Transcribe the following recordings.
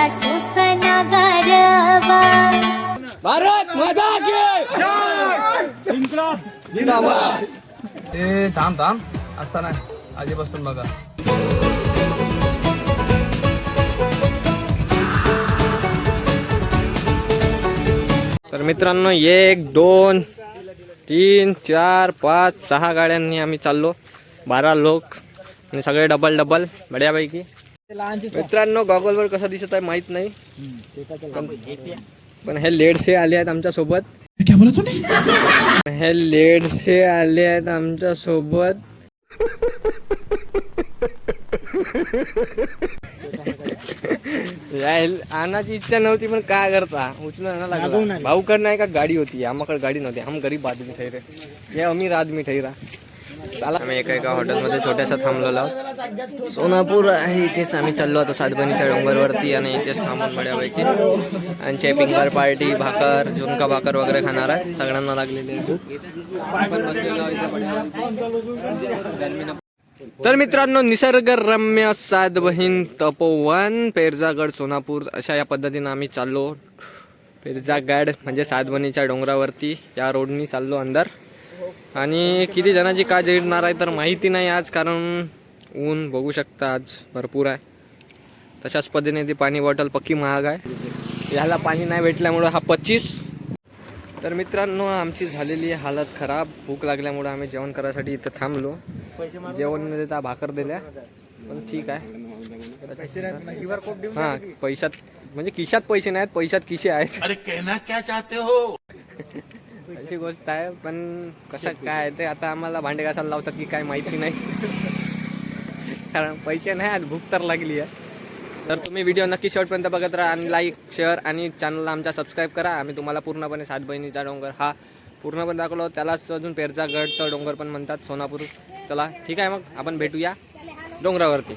मला सोसना गारवा भारत माता ते थांब थांब. असता नाही. आधीपासून बघा. तर मित्रांनो एक दोन तीन चार पाच सहा गाड्यांनी आम्ही चाललो. बारा लोक. आणि सगळे डबल डबल बड्यापैकी मित्रांनो गॉगलवर कसं दिसत आहे माहीत नाही. पण- हे लेडसे आले आहेत आमच्यासोबत हे लेडसे आले आहेत आमच्यासोबत आणायची इच्छा नव्हती पण काय करता? उचलून लागला. भाऊकड नाही का? गाडी होती. आम्हाकडे गाडी नव्हती. हम गरीब आदमी ठैरे हे अमीर आदमी ठैरा चला आम्ही एका एका हॉटेलमध्ये छोट्याशा थांबलेलो आहोत. सोनापूर आहे इथेच आम्ही चाललो आता सातबणीच्या डोंगरवरती आणि इथेच थांबून पड्यापैकी आणि चेपिंगर पार्टी भाकर झुणका भाकर वगैरे खाणार आहे सगळ्यांना लागलेले तर मित्रांनो निसर्गरम्य सातबहीण तपोवन पेरजागड सोनापूर अशा या पद्धतीनं आम्ही चाललो. पेरजागड म्हणजे सातबणीच्या डोंगरावरती या रोडनी चाललो अंदर. आणि किती जणांची का जिरणार आहे तर माहिती नाही आज कारण ऊन बघू शकता आज भरपूर आहे. तशाच पद्धतीने ती पाणी बॉटल पक्की महाग आहे. याला पाणी नाही भेटल्यामुळं हा पच्चीस. तर मित्रांनो आमची झालेली हालत खराब. भूक लागल्यामुळं आम्ही जेवण करायसाठी इथं थांबलो. जेवण देता भाकर दिल्या. पण ठीक आहे. हा पैशात म्हणजे खिशात पैसे नाहीत पैशात खिशे आहेत. अरे कहना क्या चाहते हो? अशी गोष्ट आहे पण कसं काय आहे ते आता आम्हाला भांडे घासायला लावतात की काय माहिती नाही कारण पैसे नाही आज भूक तर लागली आहे तर तुम्ही व्हिडिओ नक्की शेवटपर्यंत बघत राहा आणि लाईक शेअर आणि चॅनलला आमच्या सबस्क्राईब करा आम्ही तुम्हाला पूर्णपणे सात बहिणीचा डोंगर हा पूर्णपणे दाखवलो त्यालाच अजून पेरचा गडचा डोंगर पण म्हणतात सोनापूर चला ठीक आहे मग आपण भेटूया डोंगरावरती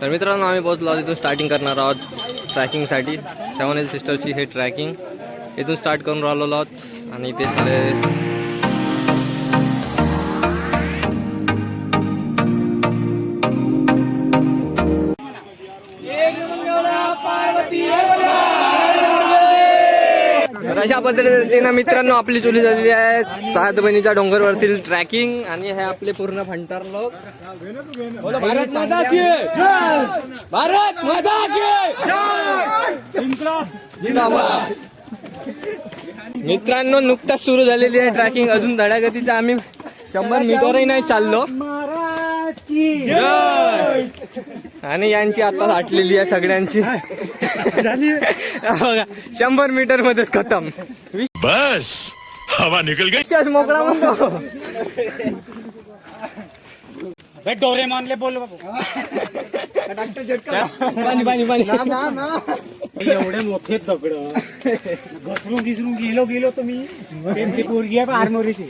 तर मित्रांनो आम्ही पोहोचलो आहोत इथून स्टार्टिंग करणार आहोत ट्रॅकिंगसाठी. सेवन एल सिस्टरची हे ट्रॅकिंग इथून स्टार्ट करून राहिलो आहोत आणि इथे सारे अशा पद्धतीने मित्रांनो आपली चुली झालेली आहे. सात बहिणीच्या डोंगरवरतील ट्रॅकिंग आणि हे आपले पूर्ण फंटार लोक. भारत माता की भारत माता की. मित्रांनो नुकताच सुरू झालेली आहे ट्रॅकिंग अजून धडागतीचं आम्ही शंभर मीटरही नाही चाललो. आणि यांची आता आटलेली आहे सगळ्यांची. बघा शंभर मीटर मध्येच खतम. बस हवा निकल गई विश्वास मोकळा म्हणतो. डोरेमॉनले बोल पाणी पाणी पाणी. एवढे मोठे दगड. घसरून घिसरून गेलो गेलो तुम्ही. त्यांची पोरगी आहे आरमोरीची.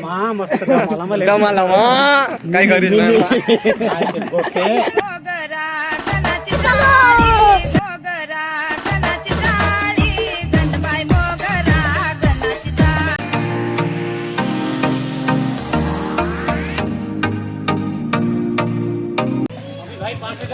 मा मस्त मला मला कमाला मा. काय करीस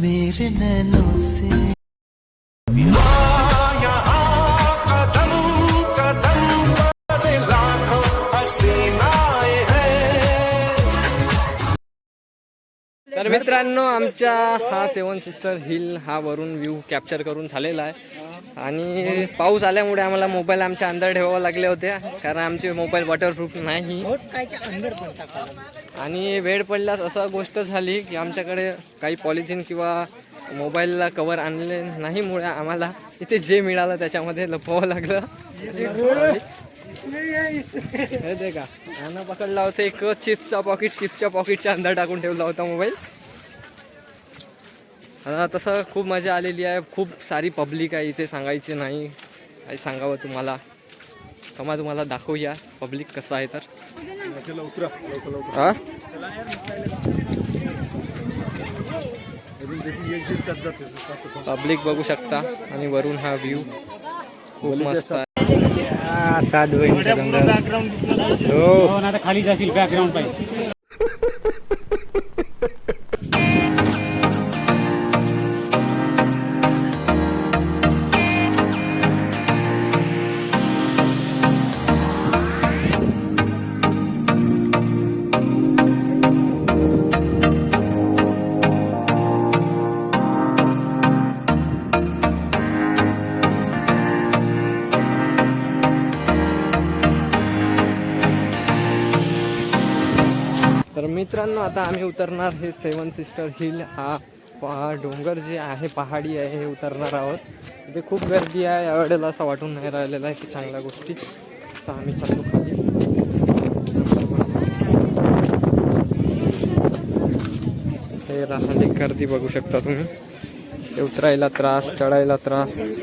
मेरे नैनों से। मित्रांनो आमच्या हा सेवन सिस्टर हिल हा वरून व्ह्यू कॅप्चर करून झालेला आहे. आणि पाऊस आल्यामुळे आम्हाला मोबाईल आमच्या अंदर ठेवावं लागले होते कारण आमचे मोबाईल वॉटरप्रूफ नाही. आणि वेळ पडल्यास असं गोष्ट झाली की आमच्याकडे काही पॉलिथिन किंवा मोबाईलला कवर आणले नाहीमुळे आम्हाला इथे जे मिळालं त्याच्यामध्ये लपवावं लागलं. का यांना पकडला होता एक चिप्सचा पॉकेट चिप्सच्या पॉकेटच्या अंदर टाकून ठेवला होता मोबाईल तसं खूप मजा आलेली आहे. खूप सारी पब्लिक आहे इथे सांगायची नाही. काही सांगावं तुम्हाला. कमा तुम्हाला दाखवूया पब्लिक कसं आहे तर. हा? पब्लिक बघू शकता आणि वरून हा व्ह्यू खूप मस्त आहे. सात बहिणीच्या हो. आता खाली जाशील बॅकग्राऊंड पाहिजे. तर मित्रांनो आता आम्ही उतरणार हे सेवन सिस्टर हिल हा पहा डोंगर जे आहे पहाडी आहे हे उतरणार आहोत. इथे खूप गर्दी आहे यावेळेला असं वाटून नाही राहिलेलं आहे की चांगल्या गोष्टी. तर आम्ही चालू खाली. हे राहिली गर्दी बघू शकता तुम्ही. ते उतरायला त्रास चढायला त्रास.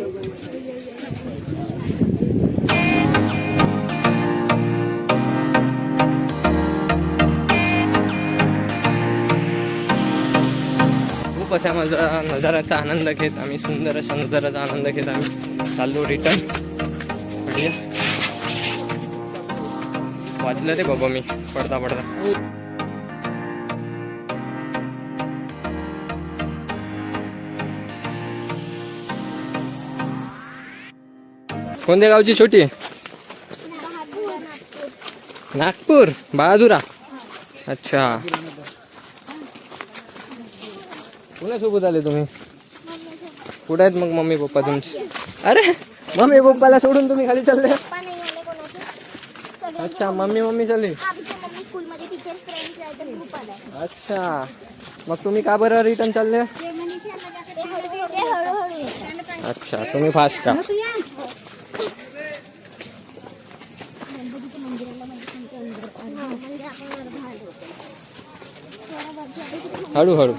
खूप अशा माझा नजाराचा आनंद घेत आम्ही सुंदर अशा नजाराचा आनंद घेत आम्ही. चाललो रिटर्न बढिया वाचलं रे बाबा मी पडता पडता. कोणत्या गावची छोटी? नागपूर. बहादुरा अच्छा. कोणासोबत आले तुम्ही? कुठे आहेत मग मम्मी पप्पा तुमचे? अरे मम्मी पप्पाला सोडून तुम्ही खाली चालले? पप्पा नाही आले कोणाचे. अच्छा मम्मी मम्मी चालली. अच्छा. मग तुम्ही का बरं रिटर्न चालले. अच्छा तुम्ही फास्ट का. हळूहळू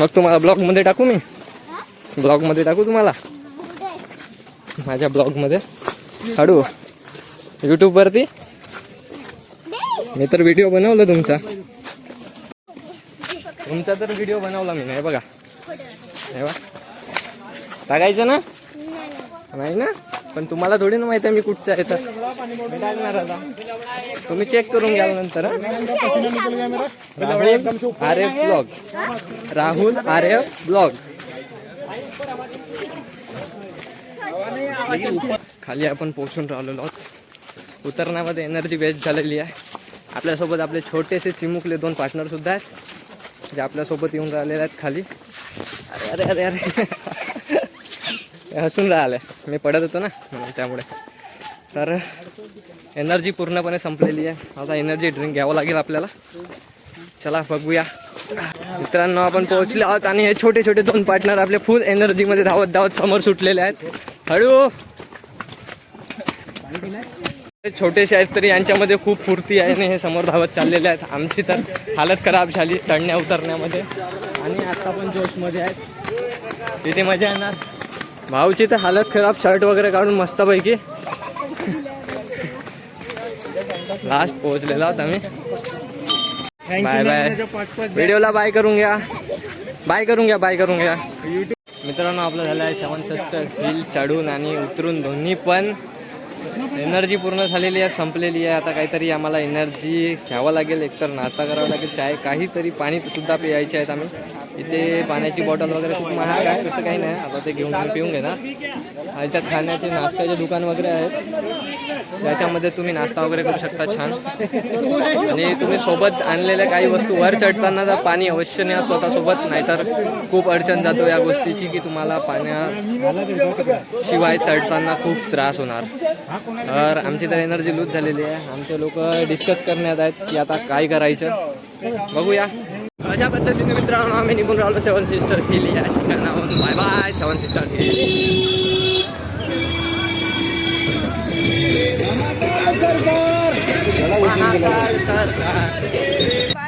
मग तुम्हाला ब्लॉगमध्ये टाकू मी? ब्लॉगमध्ये टाकू तुम्हाला? माझ्या ब्लॉगमध्ये? हळू. यूट्यूबवरती? मी तर व्हिडिओ बनवला तुमचा. तुमचा तर व्हिडिओ बनवला मी नाही बघा. नाही बा टाकायचं ना? नाही ना? पण तुम्हाला थोडी ना माहिती आहे मी कुठचं आहे तर. आता तुम्ही चेक करून घ्याल नंतर Rahul R F blog. Rahul R F blog. खाली आपण पोहोचून राहिलेलो आहोत. उतरण्यामध्ये एनर्जी वेस्ट झालेली आहे. आपल्यासोबत आपले छोटेसे चिमुकले दोन पार्टनर सुद्धा आहेत जे आपल्यासोबत येऊन राहिलेले आहेत खाली. अरे अरे अरे अरे. हसून राहिले. मी पडत होतो ना म्हणून त्यामुळे. तर एनर्जी पूर्णपणे संपलेली आहे. आता एनर्जी ड्रिंक घ्यावं लागेल आपल्याला. चला बघूया. मित्रांनो आपण पोहोचले आहोत आणि हे छोटे छोटे दोन पार्टनर आपले फुल एनर्जीमध्ये धावत धावत समोर सुटलेले आहेत. हळू. छोटेसे आहेत तरी यांच्यामध्ये खूप फुर्ती आहे आणि हे समोर धावत चाललेले आहेत. आमची तर हालत खराब झाली चढण्या उतरण्यामध्ये. आणि आता पण जोशमध्ये आहेत. तिथे मजा येणार. भाऊची तर हालत खराब शर्ट वगैरे काढून मस्तपैकी. लास्ट पोहोचलेलो आहोत आम्ही बाय बाय व्हिडिओला बाय करून घ्या बाय करून घ्या बाय करून घ्या मित्रांनो आपलं झालं आहे सेवन सिस्टर हिल चढून आणि उतरून दोन्ही पण. एनर्जी पूर्ण झालेली आहे संपलेली आहे. आता काहीतरी आम्हाला एनर्जी घ्यावं लागेल. एकतर नाश्ता करावा लागेल चाय काहीतरी पाणी सुद्धा प्यायचे आहेत आम्ही. इथे पाण्याची बॉटल वगैरे खूप महाग आहे तसं काही नाही. आता ते घेऊन पिऊन घेणार. ह्याच्यात खाण्याचे नाश्त्याचे दुकान वगैरे आहेत. त्याच्यामध्ये तुम्ही नाश्ता वगैरे करू शकता छान. आणि तुम्ही सोबत आणलेल्या काही वस्तू वर चढताना तर पाणी अवश्य न्या स्वतःसोबत नाहीतर खूप अडचण जातो या गोष्टीची की तुम्हाला पाण्या शिवाय चढताना खूप त्रास होणार. तर आमची तर एनर्जी लूज झालेली आहे. आमचे लोक डिस्कस करण्यात आहेत की आता काय करायचं. बघूया. अशा पद्धतीने मित्रांनो आम्ही निघून राहिलो सेवन सिस्टर हिल या ठिकाणाहून bye bye seven sister hill सरकार